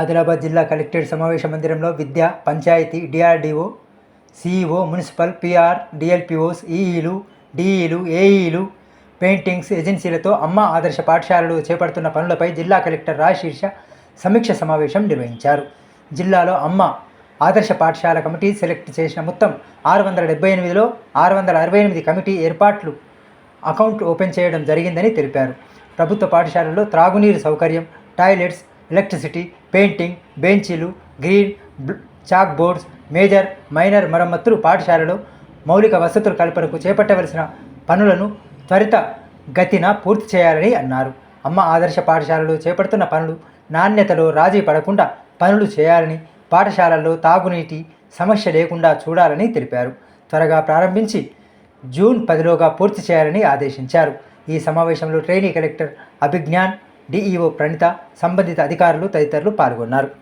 ఆదిలాబాద్ జిల్లా కలెక్టరేట్ సమావేశ మందిరంలో విద్య panchayati DRDO CEO municipal PR DLPOs ఈఈలు డిఈలు ఏఈలు పెయింటింగ్స్ ఏజెన్సీలతో అమ్మ ఆదర్శ పాఠశాలలు చేపడుతున్న పనులపై జిల్లా కలెక్టర్ రాశీర్ష సమీక్ష సమావేశం నిర్వహించారు. జిల్లాలో అమ్మ ఆదర్శ పాఠశాల కమిటీ సెలెక్ట్ చేసిన మొత్తం ఆరు వందల డెబ్బై ఎనిమిదిలో ఆరు వందల అరవై ఎనిమిది కమిటీ ఏర్పాట్లు అకౌంట్ ఓపెన్ చేయడం జరిగిందని తెలిపారు. ప్రభుత్వ పాఠశాలల్లో త్రాగునీరు సౌకర్యం టాయిలెట్స్ ఎలక్ట్రిసిటీ పెయింటింగ్ బెంచీలు green chalk boards major minor మరమ్మతులు పాఠశాలలో మౌలిక వసతుల కల్పనకు చేపట్టవలసిన పనులను త్వరిత గతిన పూర్తి చేయాలని అన్నారు. అమ్మ ఆదర్శ పాఠశాలలో చేపడుతున్న పనులు నాణ్యతలో రాజీ పడకుండా పనులు చేయాలని పాఠశాలల్లో తాగునీటి సమస్య లేకుండా చూడాలని తెలిపారు. త్వరగా ప్రారంభించి జూన్ పదిలోగా పూర్తి చేయాలని ఆదేశించారు. ఈ సమావేశంలో trainee collector Abhigyan DEO Pranitha సంబంధిత అధికారులు తదితరులు పాల్గొన్నారు.